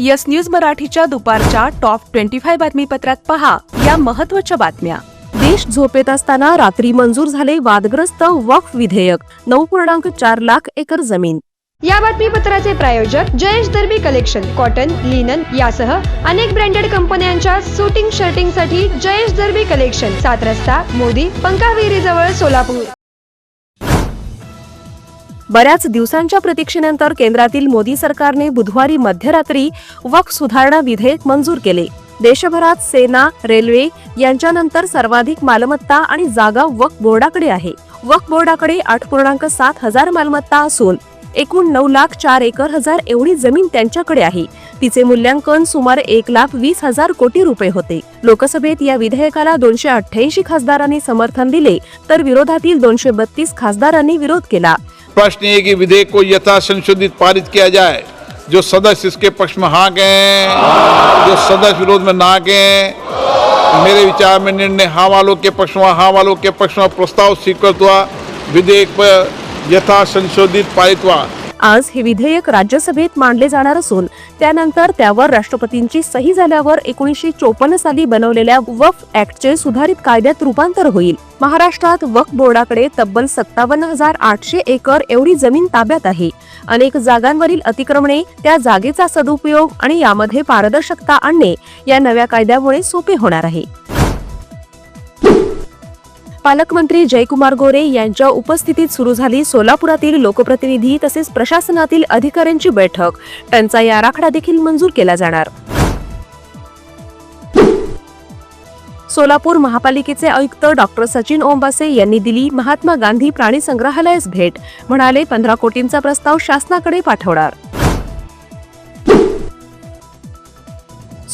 Yes news मराठीच्या दुपारच्या top twenty five बातमीपत्रात पहा या महत्त्वाच्या बातम्या. देश झोपेत असताना रात्री मंजूर झाले वादग्रस्त वक्फ विधेयक. नऊ पूर्णांक चार लाख एकर जमीन. या बातमीपत्राचे प्रायोजक Jayesh Darbi collection cotton linen यासह अनेक ब्रँडेड कंपन्यांच्या शूटिंग शर्टिंगसाठी जयेश दर्बी कलेक्शन सात रस्ता मोदी पंकाविहिरी जवळ सोलापूर. बऱ्याच दिवसांच्या प्रतीक्षेनंतर केंद्रातील मोदी सरकारने बुधवारी मध्यरात्री वक्फ सुधारणा विधेयक मंजूर केले. देशभरात सेना रेल्वे यांच्यानंतर सर्वाधिक मालमत्ता आणि जागा वक्फ बोर्डाकडे आहे. वक्फ बोर्डाकडे आठ पूर्णांक सात हजार मालमत्ता असून एकूण नऊ लाख चार एकर हजार एवढी जमीन त्यांच्याकडे आहे. तिचे मूल्यांकन सुमारे एक लाख वीस हजार कोटी रुपये होते. लोकसभेत या विधेयकाला दोनशे अठ्ठ्याऐंशी खासदारांनी समर्थन दिले तर विरोधातील दोनशे बत्तीस खासदारांनी विरोध केला. प्रश्न ये कि विधेयक को यथा संशोधित पारित किया जाए। जो सदस्य इसके पक्ष में हाँ गए जो सदस्य विरोध में ना गए मेरे विचार में निर्णय हाँ वालों के पक्ष में हाँ वालों के पक्ष में प्रस्ताव स्वीकृत हुआ, विधेयक पर यथा संशोधित पारित हुआ। आज हे विधेयक राज्यसभेत मांडले जाणार असून त्यानंतर त्यावर राष्ट्रपतींची सही झाल्यावर एकोणीसशे चोपन्न साली बनवलेल्या वफ ऍक्टचे सुधारित कायद्यात रूपांतर होईल. महाराष्ट्रात वक्फ बोर्डाकडे तब्बल सत्तावन्न हजार आठशे एकर एवढी जमीन ताब्यात आहे. अनेक जागांवरील अतिक्रमणे त्या जागेचा सदुपयोग आणि यामध्ये पारदर्शकता आणणे या नव्या कायद्यामुळे सोपे होणार आहे. पालकमंत्री जयकुमार गोरे यांच्या उपस्थितीत सुरू झाली सोलापुरातील लोकप्रतिनिधी तसेच प्रशासनातील अधिकाऱ्यांची बैठक. टंचाई आराखडा देखील मंजूर केला जाणार. सोलापूर महापालिकेचे आयुक्त डॉक्टर सचिन ओंबासे यांनी दिली महात्मा गांधी प्राणी संग्रहालयास भेट. म्हणाले पंधरा कोटींचा प्रस्ताव शासनाकडे पाठवणार.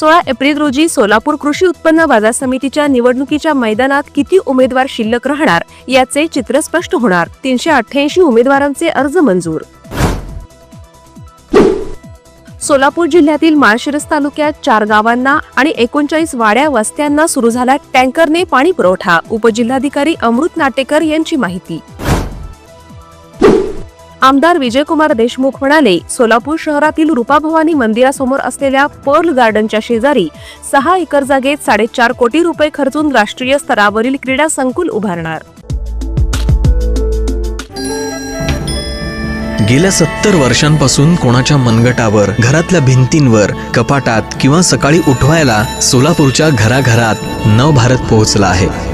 सोळा एप्रिल रोजी सोलापूर कृषी उत्पन्न बाजार समितीच्या निवडणुकीच्या मैदानात किती उमेदवार शिल्लक राहणार याचे चित्र स्पष्ट होणार. तीनशे अठ्ठ्याऐंशी उमेदवारांचे अर्ज मंजूर. सोलापूर जिल्ह्यातील माळशिरस तालुक्यात चार गावांना आणि एकोणचाळीस वाड्या वस्त्यांना सुरू झाला टँकरने पाणी पुरवठा. उपजिल्हाधिकारी अमृत नाटेकर यांची माहिती. आमदार विजयकुमार देशमुख म्हणाले सोलापूर शहरातील रुपाभवानी मंदिरासमोर असलेल्या पर्ल गार्डनच्या शेजारी सहा एकर जागेत साडेचार कोटी रुपये खर्चून राष्ट्रीय स्तरावरील क्रीडा संकुल उभारणार. गेल्या सत्तर वर्षांपासून कोणाच्या मनगटावर घरातल्या भिंतींवर कपाटात किंवा सकाळी उठवायला सोलापूरच्या घराघरात नवभारत पोहोचला आहे.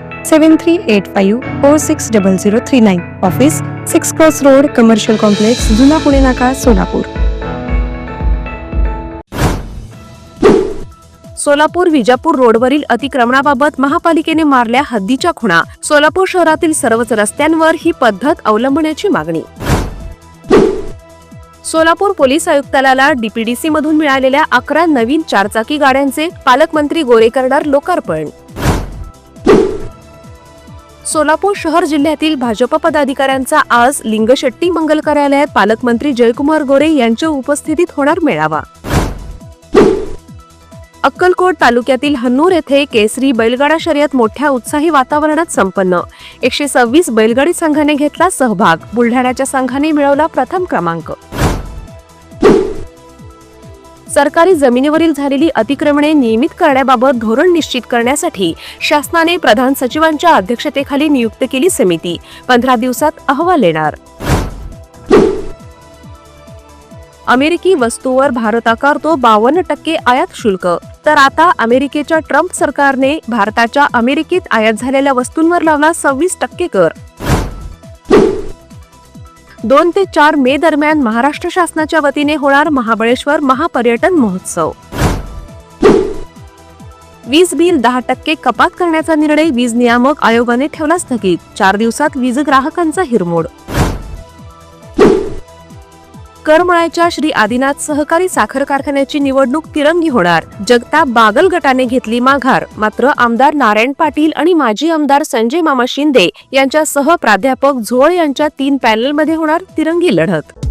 seven three eight five four six double zero three nine office six cross road commercial complex जुना पुणे नाका सोलापूर सोलापूर विजापूर रोडवरील अतिक्रमणाबाबत महापालिकेने मारल्या हद्दीच्या खुणा. सोलापूर शहरातील सर्वच रस्त्यांवर ही पद्धत अवलंबण्याची मागणी. सोलापूर पोलीस आयुक्तालयाला डीपीडीसी मधून मिळालेल्या अकरा नवीन चारचाकी गाड्यांचे पालकमंत्री गोरेकरणार लोकार्पण. सोलापूर शहर जिल्ह्यातील भाजप पदाधिकाऱ्यांचा आज लिंगशेट्टी मंगल कार्यालयात पालकमंत्री जयकुमार गोरे यांच्या उपस्थितीत होणार मेळावा. अक्कलकोट तालुक्यातील हन्नूर येथे केसरी बैलगाडा शर्यत मोठ्या उत्साही वातावरणात संपन्न. एकशे सव्वीस बैलगाडी संघाने घेतला सहभाग. बुलढाण्याच्या संघाने मिळवला प्रथम क्रमांक. सरकारी जमिनीवरील झालेली अतिक्रमणे नियमित करण्याबाबत धोरण निश्चित करण्यासाठी शासनाने प्रधान सचिवांच्या अध्यक्षतेखाली नियुक्त केली समिती. पंधरा दिवसात अहवाल येणार. अमेरिकी वस्तूवर भारत आकारतो बावन्न टक्के आयात शुल्क. तर आता अमेरिकेच्या ट्रम्प सरकारने भारताच्या अमेरिकेत आयात झालेल्या वस्तूंवर लावला सव्वीस टक्के कर. दोन ते चार मे दरम्यान महाराष्ट्र शासनाच्या वतीने होणार महाबळेश्वर महापर्यटन महोत्सव. वीज बिल दहा टक्के कपात करण्याचा निर्णय वीज नियामक आयोगाने ठेवला स्थगित. चार दिवसात वीज ग्राहकांचा हिरमोड करमळ्याच्या श्री आदिनाथ सहकारी साखर कारखान्याची निवडणूक तिरंगी होणार. जगताप बागल गटाने घेतली माघार. मात्र आमदार नारायण पाटील आणि माजी आमदार संजय मामा शिंदे यांच्यासह प्राध्यापक झोळ यांच्या तीन पॅनलमध्ये होणार तिरंगी लढत.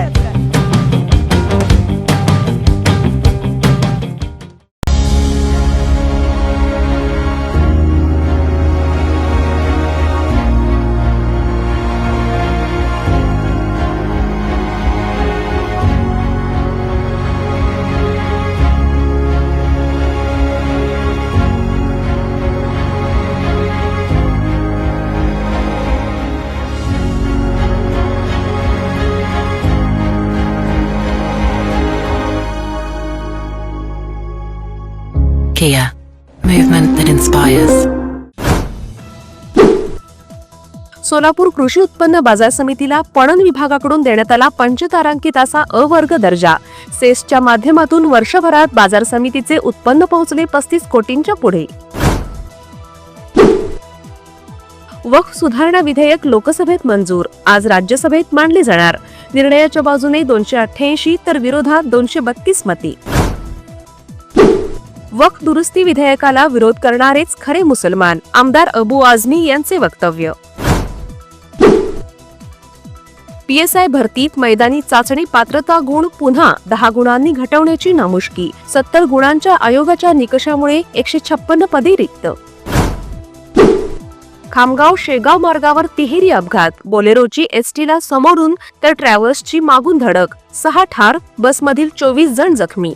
Fred. Kia, movement that inspires. Solapur कृषी उत्पन्न बाजार समितीला पणन विभागाकडून देण्यात आला पंचतारांकित असा अवर्ग दर्जा. सेसच्या माध्यमातून वर्षभरात बाजार समितीचे उत्पन्न पोहोचले पस्तीस कोटींच्या पुढे. वक्फ सुधारणा विधेयक लोकसभेत मंजूर. आज राज्यसभेत मांडले जाणार. निर्णयाच्या बाजूने दोनशे अठ्ठ्याऐंशी तर विरोधात दोनशे बत्तीस मती. वक्फ दुरुस्ती विधेयकाला विरोध करणारेच खरे मुसलमान आमदार अबू आझमी यांचे वक्तव्य. पीएसआय भरतीत मैदानी चाचणी पात्रता गुण पुन्हा दहा गुणांनी घटवण्याची नामुष्की सत्तर गुणांच्या आयोगाच्या निकषामुळे एकशे छप्पन्न पदे रिक्त. खामगाव शेगाव मार्गावर तिहेरी अपघात बोलेरोची एसटीला समोरून तर ट्रॅव्हल्सची मागून धडक सहा ठार बसमधील चोवीस जण जखमी.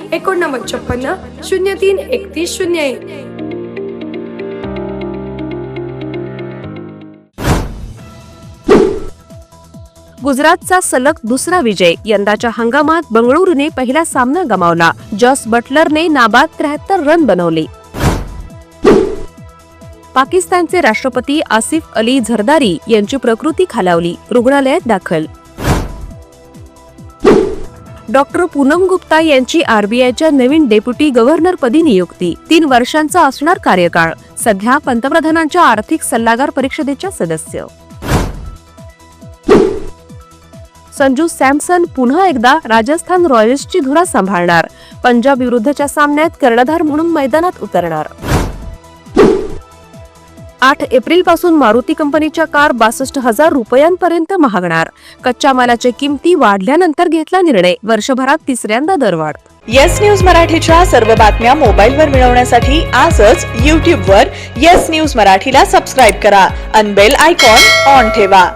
एकोणनव्वद छप्पन्न शून्य तीन एकतीस शून्य एक. गुजरातचा सलग दुसरा विजय. यंदाच्या हंगामात बंगळुरूने पहिला सामना गमावला. जॉस बटलरने नाबाद त्र्याहत्तर रन बनवले. पाकिस्तानचे राष्ट्रपती आसिफ अली झरदारी यांची प्रकृती खालावली. रुग्णालयात दाखल डॉक्टर पूनम गुप्ता यांची आरबीआयच्या नवीन डेप्युटी गव्हर्नर पदी नियुक्ती. तीन वर्षांचा असणार कार्यकाळ. सध्या पंतप्रधानांच्या आर्थिक सल्लागार परिषदेच्या सदस्य. संजू सॅमसन पुन्हा एकदा राजस्थान रॉयल्सची धुरा सांभाळणार. पंजाब विरुद्धच्या सामन्यात कर्णधार म्हणून मैदानात उतरणार. आठ एप्रिलपासून मारुती कंपनीच्या कार बासष्ट हजार रुपयांपर्यंत महागणार. कच्च्या मालाच्या किमती वाढल्यानंतर घेतला निर्णय. वर्षभरात तिसऱ्यांदा दरवाढ येस न्यूज मराठीच्या सर्व बातम्या मोबाईलवर मिळवण्यासाठी आजच यूट्यूबवर येस न्यूज मराठीला सबस्क्राईब करा. अनबेल आयकॉन ऑन ठेवा.